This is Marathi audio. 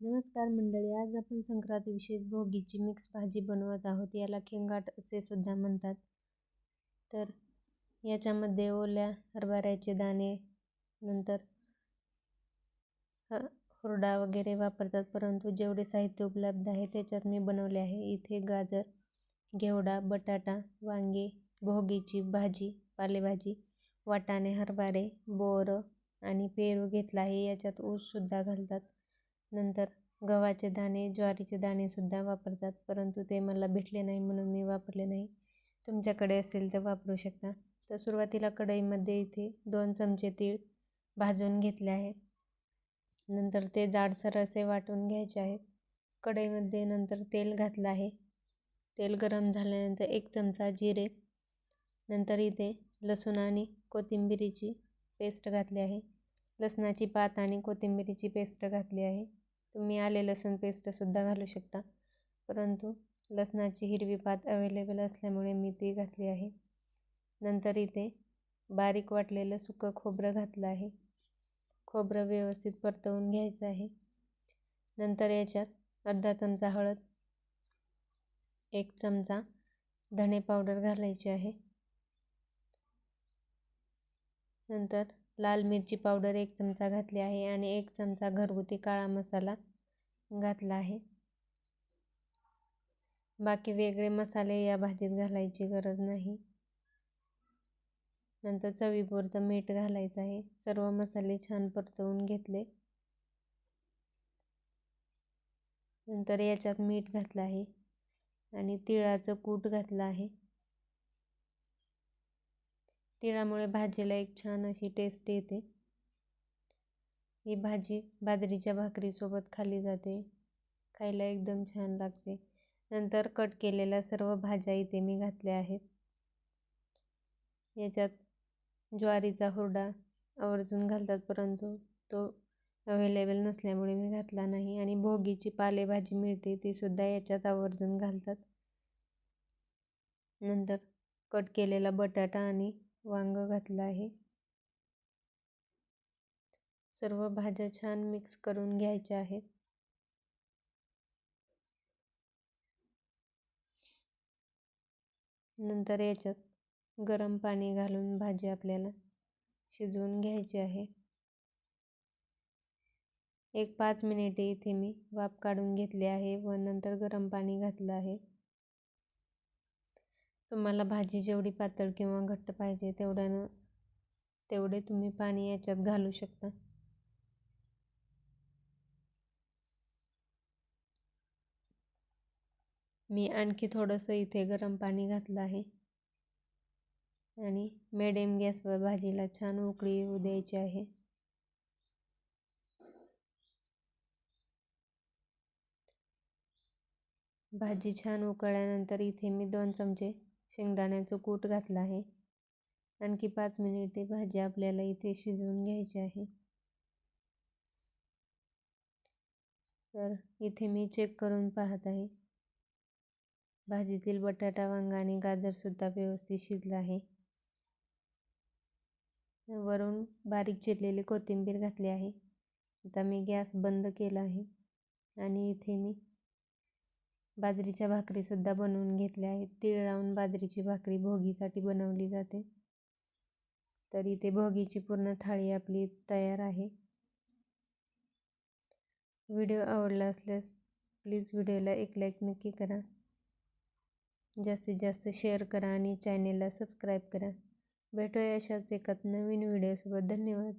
नमस्कार मंडळी आज आपण संक्रांती विशेष भोगीची मिक्स भाजी बनवत आहोत. याला खेंगाट असे सुद्धा म्हणतात. तर याच्यामध्ये ओल्या हरभऱ्याचे दाणे नंतर हुरडा वगैरे वापरतात. परंतु जेवढे साहित्य उपलब्ध आहे त्याच्यात मी बनवले आहे. इथे गाजर घेवडा बटाटा वांगे भोगीची भाजी पालेभाजी वाटाणे हरभरे बोरं आणि पेरू घेतला आहे. याच्यात ऊससुद्धा घालतात. नंतर गव्हाचे दाणे ज्वारीचे दाणेसुद्धा वापरतात परंतु ते मला भेटले नाही म्हणून मी वापरले नाही. तुमच्याकडे असेल तर वापरू शकता. तर सुरुवातीला कढईमध्ये इथे दोन चमचे तीळ भाजून घेतले आहे. नंतर ते जाडसर असे वाटून घ्यायचे आहेत कढईमध्ये नंतर तेल घातलं आहे. तेल गरम झाल्यानंतर एक चमचा जिरे नंतर इथे लसूण आणि कोथिंबिरीची पेस्ट घातली आहे. लसणाची पात आणि कोथिंबिरीची पेस्ट घातली आहे. तुम्ही आले लसूण पेस्टसुद्धा घालू शकता. परंतु लसणाची हिरवी पात अवेलेबल असल्यामुळे मी ती घातली आहे. नंतर इथे बारीक वाटलेलं सुकं खोबरं घातलं आहे. खोबरं व्यवस्थित परतवून घ्यायचं आहे. नंतर याच्यात अर्धा चमचा हळद एक चमचा धणे पावडर घालायची आहे. नंतर लाल मिरची पावडर एक चमचा घातली आहे आणि एक चमचा घरगुती काळा मसाला घातला आहे. बाकी वेगळे मसाले या भाजीत घालायची गरज नाही. नंतर चवीपुरतं मीठ घालायचं आहे. सर्व मसाले छान परतवून घेतले. नंतर याच्यात मीठ घातलं आहे आणि तिळाचं कूट घातलं आहे. तिळामुळे भाजीला एक छान अशी टेस्ट येते. ही भाजी बाजरीच्या भाकरीसोबत खाल्ली जाते. खायला एकदम छान लागते. नंतर कट केलेल्या सर्व भाज्या इथे मी घातल्या आहेत. याच्यात ज्वारीचा हुरडा आवर्जून घालतात परंतु तो अवेलेबल नसल्यामुळे मी घातला नाही. आणि भोगीची पालेभाजी मिळते तीसुद्धा याच्यात आवर्जून घालतात. नंतर कट केलेला बटाटा आणि वांग घातलं आहे. सर्व भाज्या छान मिक्स करून घ्यायच्या आहेत. नंतर याच्यात गरम पाणी घालून भाजी आपल्याला शिजवून घ्यायची आहे. एक पाच मिनिटे इथे मी वाफ काढून घेतली आहे व नंतर गरम पाणी घातलं आहे. तुम्हाला भाजी जेवढी पातळ किंवा घट्ट पाहिजे तेवढ्यानं तेवढे तुम्ही पाणी याच्यात घालू शकता. मी आणखी थोडंसं इथे गरम पाणी घातलं आहे. आणि मिडियम गॅसवर भाजीला छान उकळी येऊ द्यायची आहे. भाजी छान उकळल्यानंतर इथे मी दोन चमचे शेंगदाण्याचं कूट घातलं आहे. आणखी पाच मिनिटे भाजी आपल्याला इथे शिजवून घ्यायची आहे. तर इथे मी चेक करून पाहत आहे. भाजीतील बटाटा वांगा आणि गाजरसुद्धा व्यवस्थित शिजला आहे. वरून बारीक चिरलेली कोथिंबीर घातली आहे. आता मी गॅस बंद केला आहे आणि इथे मी बाजरीच्या भाकरीसुद्धा बनवून घेतल्या आहेत. तीळ लावून बाजरीची भाकरी भोगीसाठी बनवली जाते. तर इथे भोगीची पूर्ण थाळी आपली तयार आहे. व्हिडिओ आवडला असल्यास प्लीज व्हिडिओला एक लाईक नक्की करा. जास्तीत जास्त शेअर करा आणि चॅनेलला सबस्क्राईब करा. भेटूया अशाच एकात नवीन व्हिडिओसोबत. धन्यवाद.